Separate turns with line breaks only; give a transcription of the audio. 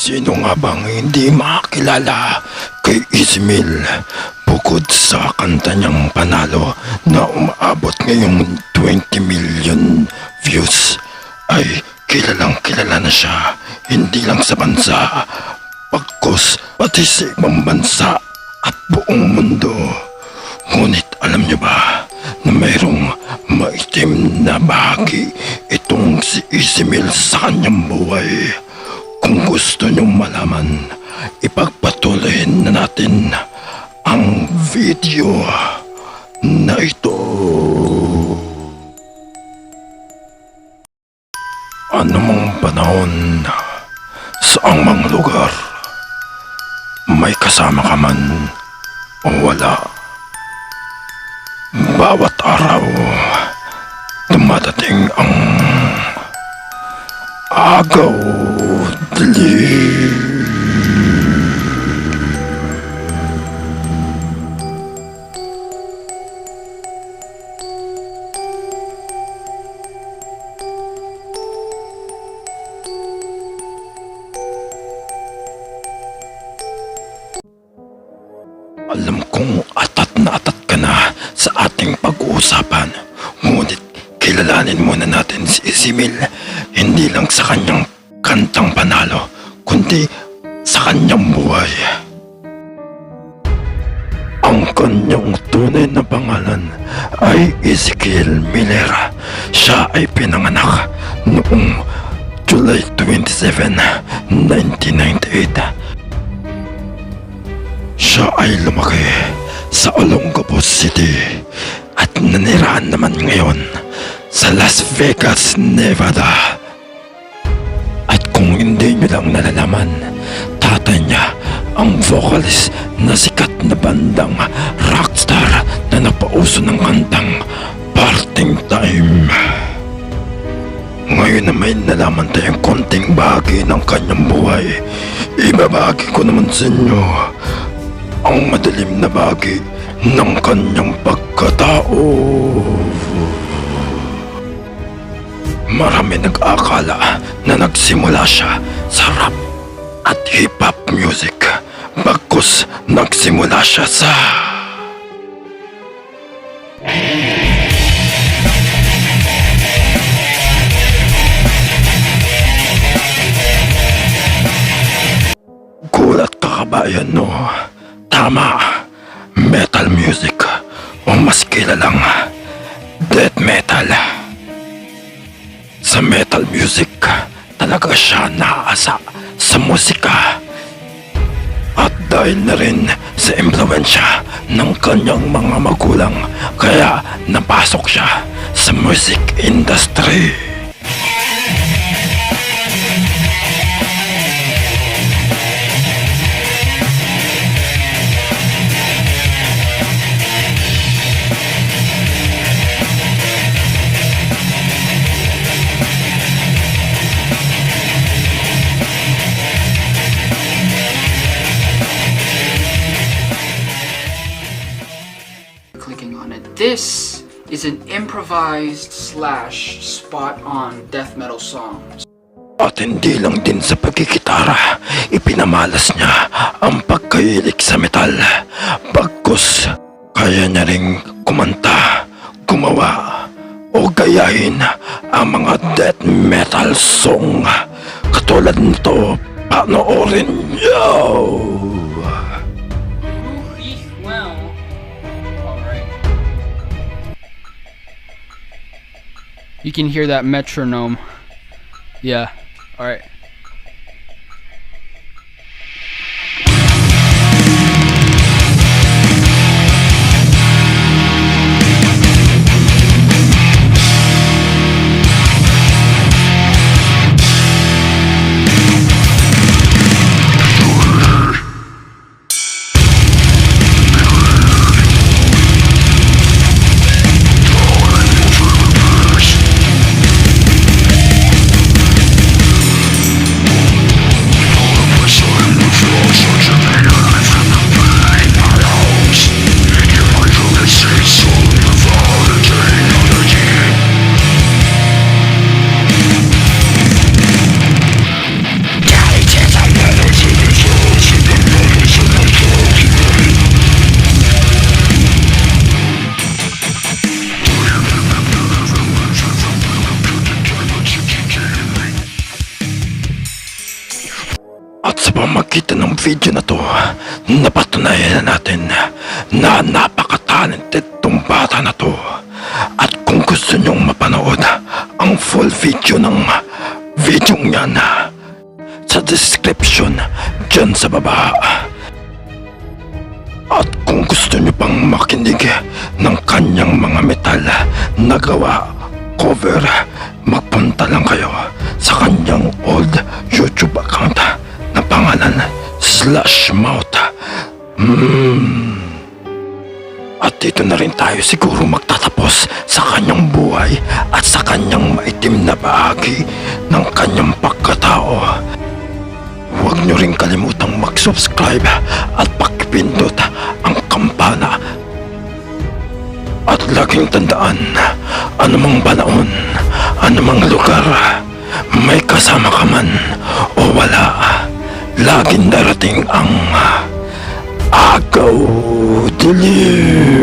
Sino nga bang hindi makakilala kay Ismail bukod sa kanta niyang panalo na umaabot ngayong 20 million views ay kilalang kilala na siya hindi lang sa bansa pagkos pati sa ibang bansa at buong mundo. Ngunit alam niyo ba na mayroong maitim na bahagi itong si Ismail sa kanyang buhay? Kung gusto niyong malaman, ipagpatuloy na natin ang video na ito. Anumang panahon, saang mga lugar, may kasama ka man o wala. Bawat araw, dumadating ang agaw. Alam kong atat na atat ka na sa ating pag-uusapan. Ngunit kilalanin muna natin si Isimil hindi lang sa kanyang kantang panalo, kundi sa kanyang buhay. Ang kanyang tunay na pangalan ay Ezekiel Miller. Siya ay pinanganak noong July 27, 1998 siya ay lumaki sa Olongapo City at nanirahan naman ngayon sa Las Vegas, Nevada. At kung hindi nyo lang nalalaman, tatay niya ang vocalist na sikat na bandang rockstar na napauso ng kantang Parting Time. Ngayon na may nalaman tayong konting bahagi ng kanyang buhay, ibabagi ko naman sa inyo ang madilim na bahagi ng kanyang pagkatao. Marami nag-akala na nagsimula siya sa rap at hip-hop music. Bagkus nagsimula siya sa... Gulat ka kabayan, no? Tama, metal music o mas kilalang death metal. Sa metal music, talaga siya naasa sa musika. At dahil na rin sa impluensya ng kanyang mga magulang, kaya napasok siya sa music industry.
This is an improvised slash spot on death metal song.
At hindi lang din sa pagkikitara, ipinamalas niya ang pagkahilig sa metal. Bagkus, kaya niya ring kumanta, gumawa, o gayahin ang mga death metal song. Katulad nito, panoorin niyo!
You can hear that metronome. Yeah, alright.
Pamagitan ng video na to, napatunayan na natin na napaka-talented tong bata na to. At kung gusto nyong mapanood ang full video ng video niyan, sa description dyan sa baba. At kung gusto nyo pang makinig ng kanyang mga metal na gawa cover, magpunta lang kayo sa kanyang old Slash Mouth. Mm. At dito na rin tayo siguro magtatapos sa kanyang buhay at sa kanyang maitim na bahagi ng kanyang pagkatao. Huwag nyo rin kalimutang mag-subscribe at pakipindot ang kampana. At laging tandaan, anumang panahon, anumang lugar, laging